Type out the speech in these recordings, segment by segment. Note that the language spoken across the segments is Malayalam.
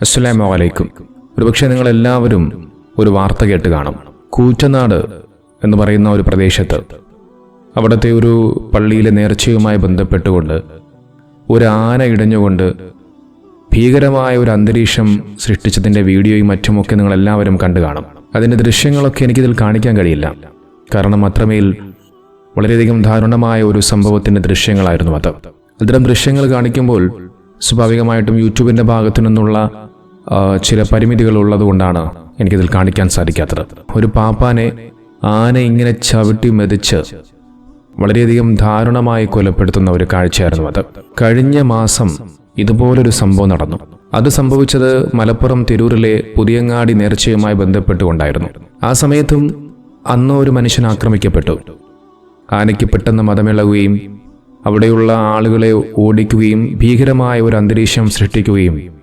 അസ്സലാമു അലൈക്കും. ഒരുപക്ഷെ നിങ്ങൾ എല്ലാവരും ഒരു വാർത്ത കേട്ട് കാണും. കൂറ്റനാട് എന്ന് പറയുന്ന ഒരു പ്രദേശത്ത് അവിടുത്തെ ഒരു പള്ളിയിലെ നേർച്ചയുമായി ബന്ധപ്പെട്ടുകൊണ്ട് ഒരു ആന ഇടഞ്ഞുകൊണ്ട് ഭീകരമായ ഒരു അന്തരീക്ഷം സൃഷ്ടിച്ചതിന്റെ വീഡിയോയും മറ്റുമൊക്കെ നിങ്ങൾ എല്ലാവരും കണ്ടു കാണും. അതിന്റെ ദൃശ്യങ്ങളൊക്കെ എനിക്കിതിൽ കാണിക്കാൻ കഴിയില്ല. കാരണം അത്രമേൽ വളരെയധികം ദാരുണമായ ഒരു സംഭവത്തിന്റെ ദൃശ്യങ്ങളായിരുന്നു അത്. അത്തരം ദൃശ്യങ്ങൾ കാണിക്കുമ്പോൾ സ്വാഭാവികമായിട്ടും യൂട്യൂബിന്റെ ഭാഗത്തു നിന്നുള്ള ചില പരിമിതികൾ ഉള്ളതുകൊണ്ടാണ് എനിക്കിതിൽ കാണിക്കാൻ സാധിക്കാത്തത്. ഒരു പാപ്പാനെ ആന ഇങ്ങനെ ചവിട്ടി മെതിച്ച് വളരെയധികം ദാരുണമായി കൊലപ്പെടുത്തുന്ന ഒരു കാഴ്ചയായിരുന്നു അത്. കഴിഞ്ഞ മാസം ഇതുപോലൊരു സംഭവം നടന്നു. അത് സംഭവിച്ചത് മലപ്പുറം തിരൂരിലെ പുതിയങ്ങാടി നേർച്ചയുമായി ബന്ധപ്പെട്ടുകൊണ്ടായിരുന്നു. ആ സമയത്തും അന്ന് ഒരു മനുഷ്യൻ ആക്രമിക്കപ്പെട്ടു. ആനയ്ക്ക് പെട്ടെന്ന് മതമിളകുകയും അവിടെയുള്ള ആളുകളെ ഓടിക്കുകയും ഭീകരമായ ഒരു അന്തരീക്ഷം സൃഷ്ടിക്കുകയും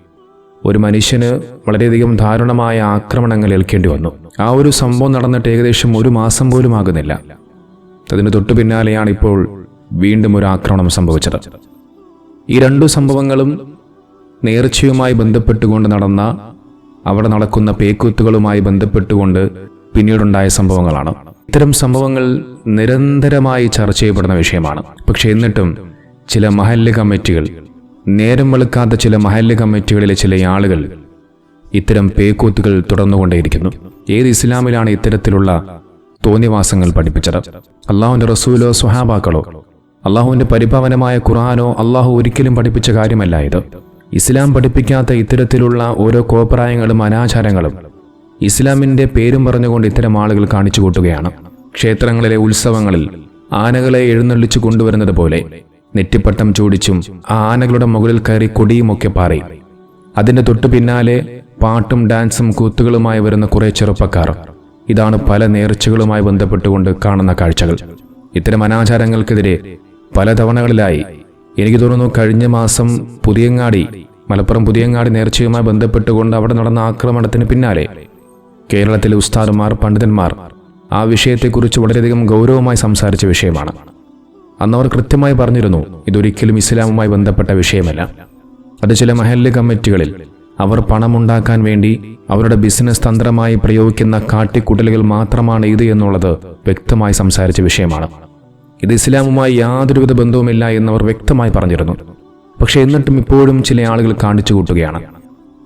ഒരു മനുഷ്യന് വളരെയധികം ദാരുണമായ ആക്രമണങ്ങൾ ഏൽക്കേണ്ടി വന്നു. ആ ഒരു സംഭവം നടന്നിട്ട് ഏകദേശം ഒരു മാസം പോലും ആകുന്നില്ല. അതിന് തൊട്ടു പിന്നാലെയാണ് ഇപ്പോൾ വീണ്ടും ഒരു ആക്രമണം സംഭവിച്ചത്. ഈ രണ്ടു സംഭവങ്ങളും നേർച്ചയുമായി ബന്ധപ്പെട്ടുകൊണ്ട് നടന്ന അവിടെ നടക്കുന്ന പേക്കൂത്തുകളുമായി ബന്ധപ്പെട്ടുകൊണ്ട് പിന്നീടുണ്ടായ സംഭവങ്ങളാണ്. ഇത്തരം സംഭവങ്ങൾ നിരന്തരമായി ചർച്ച ചെയ്യപ്പെടുന്ന വിഷയമാണ്. പക്ഷെ എന്നിട്ടും ചില മഹല്ല് കമ്മിറ്റികൾ നേരം വെളുക്കാത്ത ചില മഹല്ല് കമ്മിറ്റികളിലെ ചില ആളുകൾ ഇത്തരം പേക്കൂത്തുകൾ തുടർന്നുകൊണ്ടേയിരിക്കുന്നു. ഏത് ഇസ്ലാമിലാണ് ഇത്തരത്തിലുള്ള തോന്നിവാസങ്ങൾ പഠിപ്പിച്ചത്? അള്ളാഹുവിന്റെ റസൂലോ സുഹാബാക്കളോ അള്ളാഹുവിന്റെ പരിഭവനമായ ഖുർആാനോ അള്ളാഹു ഒരിക്കലും പഠിപ്പിച്ച കാര്യമല്ല ഇത്. ഇസ്ലാം പഠിപ്പിക്കാത്ത ഇത്തരത്തിലുള്ള ഓരോ കോപ്രായങ്ങളും അനാചാരങ്ങളും ഇസ്ലാമിന്റെ പേരും പറഞ്ഞുകൊണ്ട് ഇത്തരം ആളുകൾ കാണിച്ചു കൂട്ടുകയാണ് ക്ഷേത്രങ്ങളിലെ ഉത്സവങ്ങളിൽ ആനകളെ എഴുന്നള്ളിച്ചു കൊണ്ടുവരുന്നത് പോലെ നെറ്റിപ്പട്ടം ചൂടിച്ചും ആ ആനകളുടെ മുകളിൽ കയറി കൊടിയുമൊക്കെ പാറി. അതിന്റെ തൊട്ടു പിന്നാലെ പാട്ടും ഡാൻസും കൂത്തുകളുമായി വരുന്ന കുറേ ചെറുപ്പക്കാർ. ഇതാണ് പല നേർച്ചകളുമായി ബന്ധപ്പെട്ടുകൊണ്ട് കാണുന്ന കാഴ്ചകൾ. ഇത്തരം അനാചാരങ്ങൾക്കെതിരെ പല തവണകളിലായി. എനിക്ക് തോന്നുന്നു കഴിഞ്ഞ മാസം പുതിയങ്ങാടി മലപ്പുറം പുതിയങ്ങാടി നേർച്ചയുമായി ബന്ധപ്പെട്ടുകൊണ്ട് അവിടെ നടന്ന ആക്രമണത്തിന് പിന്നാലെ കേരളത്തിലെ ഉസ്താദുമാർ പണ്ഡിതന്മാർ ആ വിഷയത്തെക്കുറിച്ച് വളരെയധികം ഗൗരവമായി സംസാരിച്ച വിഷയമാണ്. അന്ന് അവർ കൃത്യമായി പറഞ്ഞിരുന്നു ഇതൊരിക്കലും ഇസ്ലാമുമായി ബന്ധപ്പെട്ട വിഷയമല്ല. അത് ചില മഹല്ല് കമ്മിറ്റികളിൽ അവർ പണമുണ്ടാക്കാൻ വേണ്ടി അവരുടെ ബിസിനസ് തന്ത്രമായി പ്രയോഗിക്കുന്ന കാട്ടിക്കൂട്ടലുകൾ മാത്രമാണ് ഇത് എന്നുള്ളത് വ്യക്തമായി സംസാരിച്ച വിഷയമാണ്. ഇത് ഇസ്ലാമുമായി യാതൊരുവിധ ബന്ധവുമില്ല എന്നവർ വ്യക്തമായി പറഞ്ഞിരുന്നു. പക്ഷേ എന്നിട്ടും ഇപ്പോഴും ചില ആളുകൾ കാണിച്ചു കൂട്ടുകയാണ്.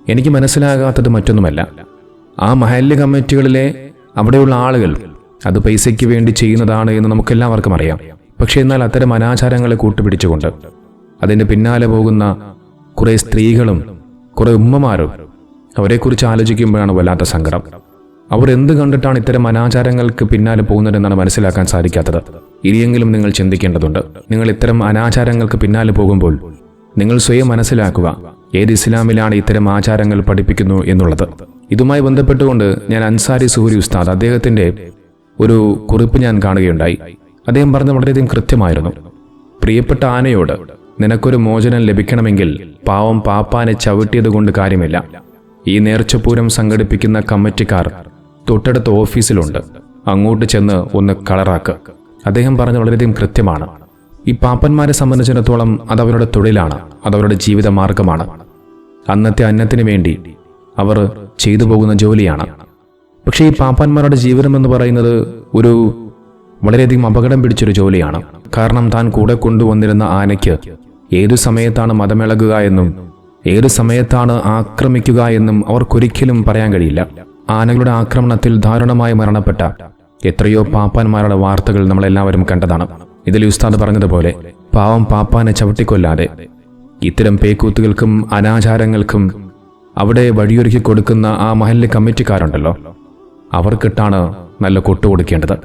എനിക്ക് മനസ്സിലാകാത്തത് മറ്റൊന്നുമല്ല. ആ മഹല്ല് കമ്മിറ്റികളിലെ അവിടെയുള്ള ആളുകൾ അത് പൈസയ്ക്ക് വേണ്ടി ചെയ്യുന്നതാണ് എന്ന് നമുക്കെല്ലാവർക്കും അറിയാം. പക്ഷേ എന്നാൽ അത്തരം അനാചാരങ്ങളെ കൂട്ടുപിടിച്ചുകൊണ്ട് അതിന്റെ പിന്നാലെ പോകുന്ന കുറേ സ്ത്രീകളും കുറേ ഉമ്മമാരും അവരെക്കുറിച്ച് ആലോചിക്കുമ്പോഴാണ് വല്ലാത്ത സങ്കടം. അവർ എന്ത് കണ്ടിട്ടാണ് ഇത്തരം അനാചാരങ്ങൾക്ക് പിന്നാലെ പോകുന്നതെന്നാണ് മനസ്സിലാക്കാൻ സാധിക്കാത്തത്? ഇനിയെങ്കിലും നിങ്ങൾ ചിന്തിക്കേണ്ടതുണ്ട്. നിങ്ങൾ ഇത്തരം അനാചാരങ്ങൾക്ക് പിന്നാലെ പോകുമ്പോൾ നിങ്ങൾ സ്വയം മനസ്സിലാക്കുക ഏത് ഇസ്ലാമിലാണ് ഇത്തരം ആചാരങ്ങൾ പഠിപ്പിക്കുന്നു എന്നുള്ളത്. ഇതുമായി ബന്ധപ്പെട്ടുകൊണ്ട് ഞാൻ അൻസാരി സുഹൂരി ഉസ്താദ് അദ്ദേഹത്തിന്റെ ഒരു കുറിപ്പ് ഞാൻ കാണുകയുണ്ടായി. അദ്ദേഹം പറഞ്ഞ വളരെയധികം കൃത്യമായിരുന്നു. പ്രിയപ്പെട്ട ആനയോട് നിനക്കൊരു മോചനം ലഭിക്കണമെങ്കിൽ പാവം പാപ്പാനെ ചവിട്ടിയത് കൊണ്ട് കാര്യമില്ല. ഈ നേർച്ചപ്പൂരം സംഘടിപ്പിക്കുന്ന കമ്മിറ്റിക്കാർ തൊട്ടടുത്ത ഓഫീസിലുണ്ട്. അങ്ങോട്ട് ചെന്ന് ഒന്ന് കളറാക്ക്. അദ്ദേഹം പറഞ്ഞ വളരെയധികം കൃത്യമാണ്. ഈ പാപ്പന്മാരെ സംബന്ധിച്ചിടത്തോളം അത് അവരുടെ തൊഴിലാണ് അത് അവരുടെ ജീവിത മാർഗമാണ് അന്നത്തെ അന്നത്തിന് വേണ്ടി അവർ ചെയ്തു പോകുന്ന ജോലിയാണ്. പക്ഷേ ഈ പാപ്പാന്മാരുടെ ജീവിതം എന്ന് പറയുന്നത് ഒരു വളരെയധികം അപകടം പിടിച്ചൊരു ജോലിയാണ്. കാരണം താൻ കൂടെ കൊണ്ടുവന്നിരുന്ന ആനയ്ക്ക് ഏതു സമയത്താണ് മതമിളകുക എന്നും ഏതു സമയത്താണ് ആക്രമിക്കുക എന്നും അവർക്കൊരിക്കലും പറയാൻ കഴിയില്ല. ആനകളുടെ ആക്രമണത്തിൽ ദാരുണമായി മരണപ്പെട്ട എത്രയോ പാപ്പാന്മാരുടെ വാർത്തകൾ നമ്മളെല്ലാവരും കണ്ടതാണ്. ഇതിൽ ഉസ്താദ് പറഞ്ഞതുപോലെ പാവം പാപ്പാനെ ചവിട്ടിക്കൊല്ലാതെ ഇത്തരം പേക്കൂത്തുകൾക്കും അനാചാരങ്ങൾക്കും അവിടെ വഴിയൊരുക്കി കൊടുക്കുന്ന ആ മഹല്ല് കമ്മിറ്റിക്കാരുണ്ടല്ലോ അവർക്കിട്ടാണ് നല്ല കൊട്ടു കൊടുക്കേണ്ടത്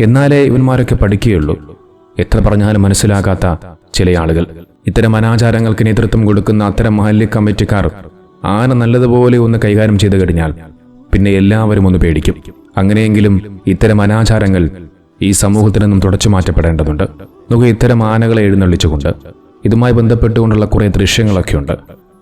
എന്നാലേ ഇവന്മാരൊക്കെ പഠിക്കുകയുള്ളൂ. എത്ര പറഞ്ഞാലും മനസ്സിലാകാത്ത ചില ആളുകൾ. ഇത്തരം അനാചാരങ്ങൾക്ക് നേതൃത്വം കൊടുക്കുന്ന അത്തരം മഹല്ല് കമ്മിറ്റിക്കാർ ആന നല്ലതുപോലെ ഒന്ന് കൈകാര്യം ചെയ്തു കഴിഞ്ഞാൽ പിന്നെ എല്ലാവരും ഒന്ന് പേടിക്കും. അങ്ങനെയെങ്കിലും ഇത്തരം അനാചാരങ്ങൾ ഈ സമൂഹത്തിൽ നിന്നും തുടച്ചു മാറ്റപ്പെടേണ്ടതുണ്ട്. നമുക്ക് ഇത്തരം ആനകളെ എഴുന്നള്ളിച്ചുകൊണ്ട് ഇതുമായി ബന്ധപ്പെട്ടുകൊണ്ടുള്ള കുറേ ദൃശ്യങ്ങളൊക്കെ ഉണ്ട്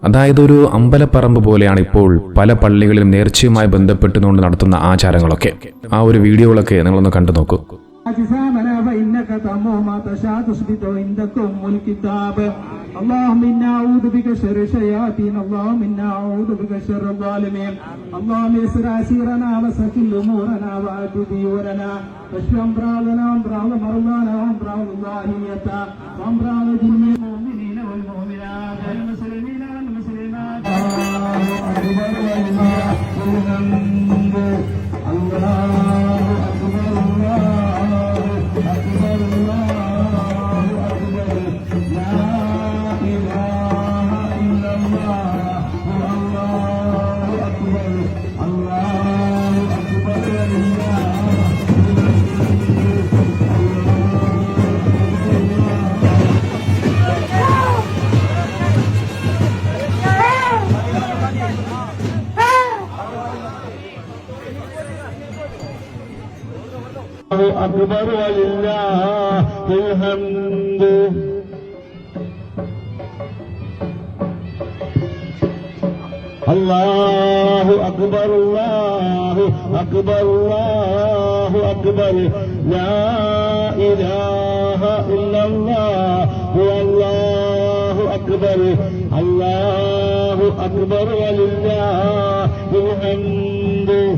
അതായത് ഒരു അമ്പലപ്പറമ്പ് പോലെയാണ് ഇപ്പോൾ പല പള്ളികളിലും നേർച്ചയുമായി ബന്ധപ്പെട്ടുകൊണ്ട് നടത്തുന്ന ആചാരങ്ങളൊക്കെ ആ ഒരു വീഡിയോകളൊക്കെ നിങ്ങളൊന്ന് കണ്ടു നോക്കൂ أجسامنا فإنك تمو ما تشاء تثبت عندكم الكتاب اللهم إنا أعوذ بك شر الشياطين اللهم إنا أعوذ بك شر الظالمين اللهم يسر أسيرنا وسكل أمورنا وأد ديورنا واشف أمراضنا وأمراض مرضانا وأمراض الظاهرية وأمراض جميع المؤمنين والمؤمنات అధికారుల أكبر ولله الحمد الله أكبر الله أكبر الله أكبر لا إله إلا الله هو الله أكبر الله أكبر ولله الحمد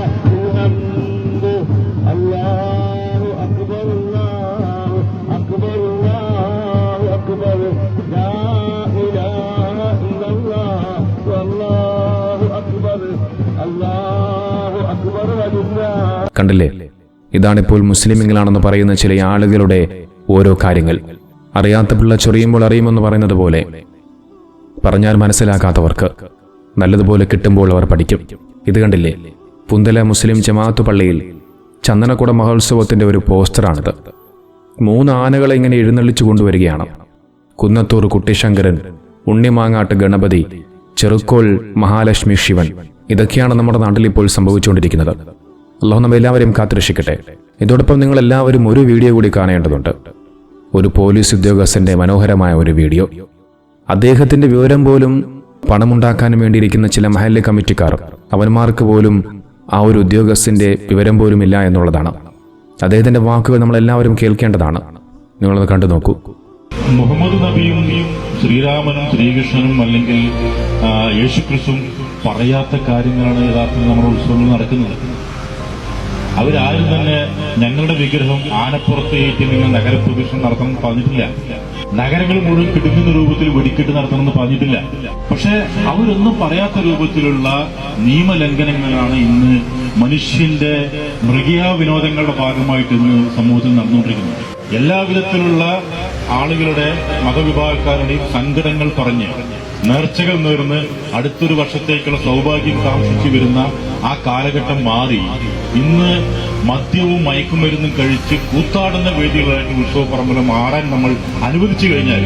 കണ്ടില്ലേ? ഇതാണിപ്പോൾ മുസ്ലിമുകളാണെന്ന് പറയുന്ന ചില ആളുകളുടെ ഓരോ കാര്യങ്ങൾ. അറിയാത്ത പിള്ള ചൊറിയുമ്പോൾ അറിയുമെന്ന് പറയുന്നത് പോലെ. പറഞ്ഞാൽ മനസ്സിലാക്കാത്തവർക്ക് നല്ലതുപോലെ കിട്ടുമ്പോൾ അവർ പഠിക്കും. ഇത് കണ്ടില്ലേ? പുന്തല മുസ്ലിം ജമാഅത്ത് പള്ളിയിൽ ചന്ദനക്കുട മഹോത്സവത്തിന്റെ ഒരു പോസ്റ്ററാണിത്. മൂന്ന് ആനകളെ ഇങ്ങനെ എഴുന്നള്ളിച്ചു കൊണ്ടുവരികയാണ്. കുന്നത്തൂർ കുട്ടിശങ്കരൻ ഉണ്ണിമാങ്ങാട്ട് ഗണപതി ചെറുക്കോൾ മഹാലക്ഷ്മി ശിവൻ. ഇതൊക്കെയാണ് നമ്മുടെ നാട്ടിൽ ഇപ്പോൾ സംഭവിച്ചുകൊണ്ടിരിക്കുന്നത്. അള്ളാഹു നമ്മെ എല്ലാവരെയും കാത്തുരക്ഷിക്കട്ടെ. ഇതോടൊപ്പം നിങ്ങൾ എല്ലാവരും ഒരു വീഡിയോ കൂടി കാണേണ്ടതുണ്ട്. ഒരു പോലീസ് ഉദ്യോഗസ്ഥന്റെ മനോഹരമായ ഒരു വീഡിയോ. അദ്ദേഹത്തിന്റെ വിവരം പോലും പണമുണ്ടാക്കാൻ വേണ്ടിയിരിക്കുന്ന ചില മഹല്ല് കമ്മിറ്റിക്കാർ അവന്മാർക്ക് പോലും ആ ഒരു ഉദ്യോഗസ്ഥന്റെ വിവരം പോലും ഇല്ല എന്നുള്ളതാണ്. അദ്ദേഹത്തിന്റെ വാക്കുകൾ നമ്മൾ എല്ലാവരും കേൾക്കേണ്ടതാണ്. നിങ്ങളത് കണ്ടു നോക്കൂ. മുഹമ്മദ് നബിയും ശ്രീരാമനും ശ്രീകൃഷ്ണനും അല്ലെങ്കിൽ യേശുക്രിസും യേശുക്രിസ്തുവും പറയാത്ത കാര്യങ്ങളാണ് യഥാർത്ഥത്തിൽ നമ്മുടെ ഉത്സവങ്ങൾ നടക്കുന്നത്. അവരാരും തന്നെ ഞങ്ങളുടെ വിഗ്രഹം ആനപ്പുറത്ത് ഏറ്റ് നിങ്ങൾ നഗരപ്രദക്ഷിണം നടത്തണം പറഞ്ഞിട്ടില്ല. നഗരങ്ങൾ മുഴുവൻ കിടുങ്ങുന്ന രൂപത്തിൽ വെടിക്കെട്ട് നടത്തണമെന്ന് പറഞ്ഞിട്ടില്ല. പക്ഷെ അവരൊന്നും പറയാത്ത രൂപത്തിലുള്ള നിയമലംഘനങ്ങളാണ് ഇന്ന് മനുഷ്യന്റെ മൃഗീയ വിനോദങ്ങളുടെ ഭാഗമായിട്ട് ഇന്ന് സമൂഹത്തിൽ നടന്നുകൊണ്ടിരിക്കുന്നത്. എല്ലാവിധത്തിലുള്ള ആളുകളുടെ മതവിഭാഗക്കാരുടെയും സങ്കടങ്ങൾ പറഞ്ഞ് നേർച്ചകൾ നേർന്ന് അടുത്തൊരു വർഷത്തേക്കുള്ള സൗഭാഗ്യം കാംക്ഷിച്ചു വരുന്ന ആ കാലഘട്ടം മാറി. ഇന്ന് മദ്യവും മയക്കുമരുന്നും കഴിച്ച് കൂത്താടുന്ന വേദികളായിട്ട് ഉത്സവ പറമ്പലം മാറാൻ നമ്മൾ അനുവദിച്ചു കഴിഞ്ഞാൽ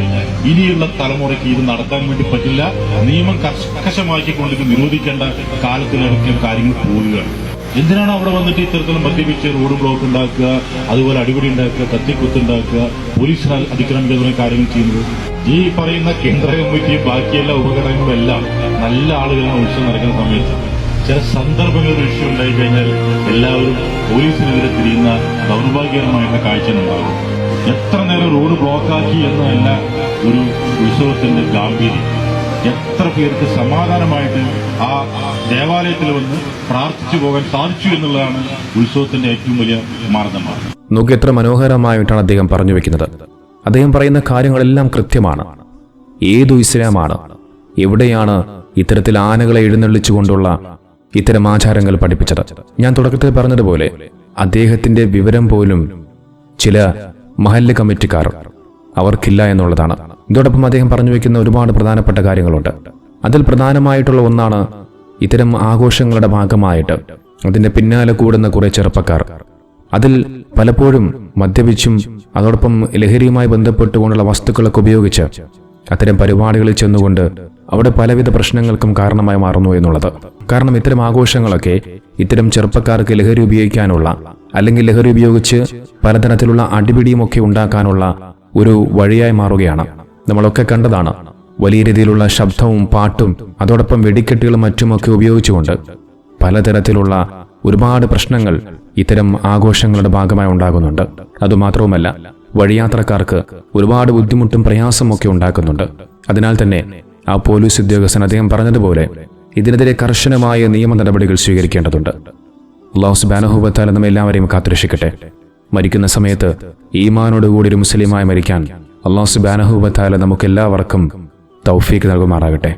ഇനിയുള്ള തലമുറയ്ക്ക് ഇത് നടത്താൻ വേണ്ടി പറ്റില്ല. നിയമം കർക്കശമാക്കിക്കൊണ്ട് ഇത് നിരോധിക്കേണ്ട കാലത്തിലിറക്കിയ കാര്യങ്ങൾ പോവുകയാണ്. എന്തിനാണ് അവിടെ വന്നിട്ട് ഇത്തരത്തിലും മദ്യപിച്ച് റോഡ് ബ്ലോക്ക് ഉണ്ടാക്കുക അതുപോലെ അടിപിടി ഉണ്ടാക്കുക കത്തിക്കുത്ത് ഉണ്ടാക്കുക പോലീസ് അതിക്രമിക്കുക തുടങ്ങിയ കാര്യങ്ങൾ ചെയ്യുന്നത്? ഈ പറയുന്ന കേന്ദ്ര കമ്മിറ്റിയും ബാക്കിയെല്ലാ ഉപകരണങ്ങളും എല്ലാം നല്ല ആളുകളാണ് ഉത്സവം നടക്കുന്ന സമയത്ത്. ചില സന്ദർഭങ്ങളിൽ വിഷയം ഉണ്ടായി കഴിഞ്ഞാൽ എല്ലാവരും പോലീസിനെതിരെ തിരിയുന്ന ദൗർഭാഗ്യകരമായിരുന്ന കാഴ്ച ഉണ്ടാകും എത്ര നേരം റോഡ് ബ്ലോക്കാക്കി എന്നതല്ല ഒരു ഉത്സവത്തിന്റെ ഗാംഭീര്യം. എത്ര പേർക്ക് സമാധാനമായിട്ട് ആ ദേവാലയത്തിൽ വന്ന് പ്രാർത്ഥിച്ചു പോകാൻ സാധിച്ചു എന്നുള്ളതാണ് ഉത്സവത്തിന്റെ ഏറ്റവും വലിയ മാർഗമാണ് നോക്കി എത്ര മനോഹരമായിട്ടാണ് അദ്ദേഹം പറഞ്ഞു വെക്കുന്നത്. അദ്ദേഹം പറയുന്ന കാര്യങ്ങളെല്ലാം കൃത്യമാണ്. ഏതു ഇസ്ലാമാണ് എവിടെയാണ് ഇത്തരത്തിൽ ആനകളെ എഴുന്നള്ളിച്ചുകൊണ്ടുള്ള ഇത്തരം ആചാരങ്ങൾ പഠിപ്പിച്ചത്? ഞാൻ തുടക്കത്തിൽ പറഞ്ഞതുപോലെ അദ്ദേഹത്തിന്റെ വിവരം പോലും ചില മഹല്ല് കമ്മിറ്റിക്കാർ അവർക്കില്ല എന്നുള്ളതാണ്. ഇതോടൊപ്പം അദ്ദേഹം പറഞ്ഞു വയ്ക്കുന്ന ഒരുപാട് പ്രധാനപ്പെട്ട കാര്യങ്ങളുണ്ട്. അതിൽ പ്രധാനമായിട്ടുള്ള ഒന്നാണ് ഇത്തരം ആഘോഷങ്ങളുടെ ഭാഗമായിട്ട് അതിന്റെ പിന്നാലെ കൂടുന്ന കുറേ ചെറുപ്പക്കാർ. അതിൽ പലപ്പോഴും മദ്യപിച്ചും അതോടൊപ്പം ലഹരിയുമായി ബന്ധപ്പെട്ടുകൊണ്ടുള്ള വസ്തുക്കളൊക്കെ ഉപയോഗിച്ച് അത്തരം പരിപാടികളിൽ ചെന്നുകൊണ്ട് അവിടെ പലവിധ പ്രശ്നങ്ങൾക്കും കാരണമായി മാറുന്നു എന്നുള്ളത്. കാരണം ഇത്തരം ആഘോഷങ്ങളൊക്കെ ഇത്തരം ചെറുപ്പക്കാർക്ക് ലഹരി ഉപയോഗിക്കാനുള്ള അല്ലെങ്കിൽ ലഹരി ഉപയോഗിച്ച് പലതരത്തിലുള്ള അടിപിടിയുമൊക്കെ ഉണ്ടാക്കാനുള്ള ഒരു വഴിയായി മാറുകയാണ്. നമ്മളൊക്കെ കണ്ടതാണ്. വലിയ രീതിയിലുള്ള ശബ്ദവും പാട്ടും അതോടൊപ്പം വെടിക്കെട്ടുകളും മറ്റുമൊക്കെ ഉപയോഗിച്ചുകൊണ്ട് പലതരത്തിലുള്ള ഒരുപാട് പ്രശ്നങ്ങൾ ഇത്തരം ആഘോഷങ്ങളുടെ ഭാഗമായി ഉണ്ടാകുന്നുണ്ട്. അതുമാത്രവുമല്ല വഴിയാത്രക്കാർക്ക് ഒരുപാട് ബുദ്ധിമുട്ടും പ്രയാസമൊക്കെ ഉണ്ടാക്കുന്നുണ്ട്. അതിനാൽ തന്നെ ആ പോലീസ് ഉദ്യോഗസ്ഥൻ അദ്ദേഹം പറഞ്ഞതുപോലെ ഇതിനെതിരെ കർശനമായ നിയമ നടപടികൾ സ്വീകരിക്കേണ്ടതുണ്ട്. ലോസ് ബാനഹുബത്താൽ നമ്മെ എല്ലാവരെയും കാത്തുരക്ഷിക്കട്ടെ. മരിക്കുന്ന സമയത്ത് ഈമാനോടുകൂടി ഒരു മുസ്ലിമായി മരിക്കാൻ അള്ളാഹു സുബാനഹുബത്താല നമുക്ക് എല്ലാവർക്കും തൗഫീക്ക് നൽകുമാറാകട്ടെ.